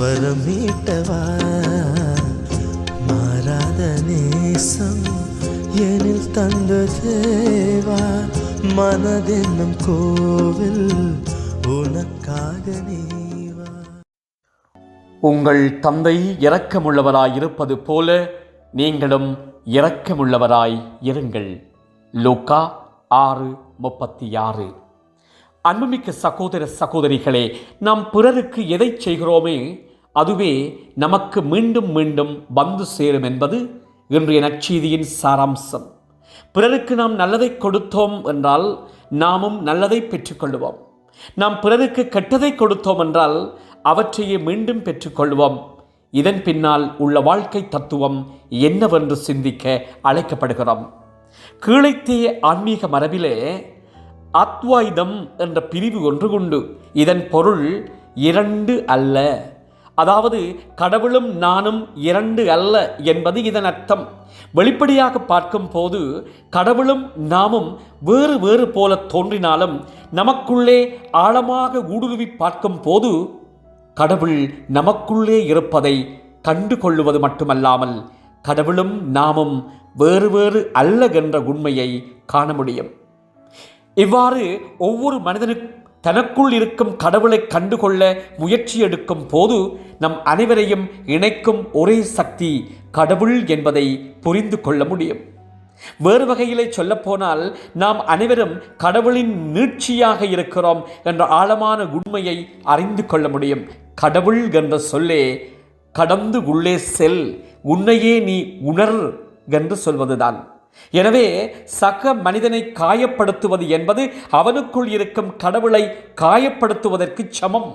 வரம் மீட்டவா மாறாத நேசம் எனில் தந்த தேவா? மனதென்னும் கோவில் உனக்காக நீவா? உங்கள் தந்தை இரக்கமுள்ளவராய் இருப்பது போல நீங்களும் இரக்கமுள்ளவராய் இருங்கள். லூக்கா ஆறு முப்பத்தி ஆறு அன்புமிக்க சகோதர சகோதரிகளே நாம் பிறருக்கு எதை செய்கிறோமே? அதுவே நமக்கு மீண்டும் மீண்டும் வந்து சேரும் என்பது இன்றைய நற்செய்தியின் சாராம்சம். பிறருக்கு நாம் நல்லதை கொடுத்தோம் என்றால் நாமும் நல்லதை பெற்றுக்கொள்வோம் நாம் பிறருக்கு கெட்டதை கொடுத்தோம் என்றால் அவற்றையே மீண்டும் பெற்றுக்கொள்வோம் இதன் பின்னால் உள்ள வாழ்க்கை தத்துவம் என்னவென்று சிந்திக்க அழைக்கப்படுகிறோம். கீழைத்தேய ஆன்மீக மரபிலே அத்வாயுதம் என்ற பிரிவு ஒன்று உண்டு. இதன் பொருள் இரண்டு அல்ல. அதாவது கடவுளும் நானும் இரண்டு அல்ல என்பது இதன் அர்த்தம். வெளிப்படையாக பார்க்கும் போது கடவுளும் நாமும் வேறு வேறு போல தோன்றினாலும் நமக்குள்ளே ஆழமாக ஊடுருவி பார்க்கும் போது கடவுள் நமக்குள்ளே இருப்பதை கண்டு கொள்ளுவது மட்டுமல்லாமல் கடவுளும் நாமும் வேறு வேறு அல்ல என்ற உண்மையை காண முடியும். இவ்வாறு ஒவ்வொரு மனிதனுக்கு தனக்குள் இருக்கும் கடவுளை கண்டுகொள்ள முயற்சி எடுக்கும் போது நம் அனைவரையும் இணைக்கும் ஒரே சக்தி கடவுள் என்பதை புரிந்து கொள்ள முடியும். வேறு வகையிலே சொல்லப்போனால் நாம் அனைவரும் கடவுளின் நீட்சியாக இருக்கிறோம் என்ற ஆழமான உண்மையை அறிந்து கொள்ள முடியும். கடவுள் என்ற சொல்லே கடந்து உள்ளே செல் உன்னையே நீ உணர் என்று சொல்வதுதான். எனவே சக மனிதனை காயப்படுத்துவது என்பது அவனுக்குள் இருக்கும் கடவுளை காயப்படுத்துவதற்கு சமம்.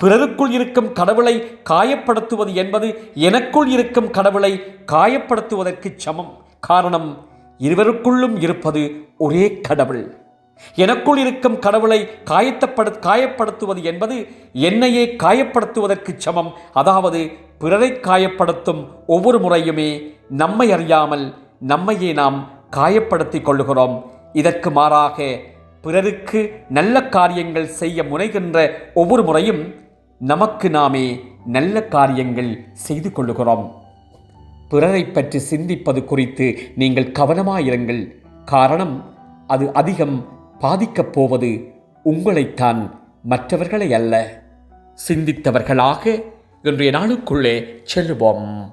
பிறருக்குள் இருக்கும் கடவுளை காயப்படுத்துவது என்பது எனக்குள் இருக்கும் கடவுளை காயப்படுத்துவதற்கு சமம். காரணம் இருவருக்குள்ளும் இருப்பது ஒரே கடவுள். எனக்குள் இருக்கும் கடவுளை காயத்தப்படு காயப்படுத்துவது என்பது என்னையே காயப்படுத்துவதற்கு சமம். அதாவது பிறரை காயப்படுத்தும் ஒவ்வொரு முறையுமே நம்மை அறியாமல் நம்மையே நாம் காயப்படுத்திக் கொள்ளுகிறோம். இதற்கு மாறாக பிறருக்கு நல்ல காரியங்கள் செய்ய முனைகின்ற ஒவ்வொரு முறையும் நமக்கு நாமே நல்ல காரியங்கள் செய்து கொள்ளுகிறோம். பிறரை பற்றி சிந்திப்பது குறித்து நீங்கள் கவனமாயிருங்கள். காரணம் அது அதிகம் பாதிக்கப் போவது உங்களைத்தான் மற்றவர்களை அல்ல. சிந்தித்தவர்களாக இன்றைய நாளுக்குள்ளே செல்லுவோம்.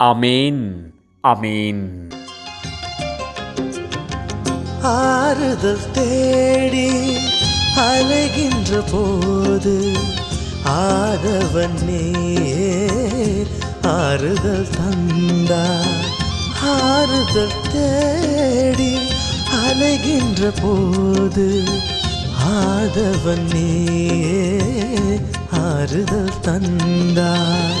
அமேன் அமேன் ஆறுதல் தேடி அலைகின்ற போது ஆதவன் நீயே ஆறுதல் தந்தா ஆறுதல் தேடி அலைகின்ற போது ஆதவன் நீயே ஆறுதல் தந்தாய்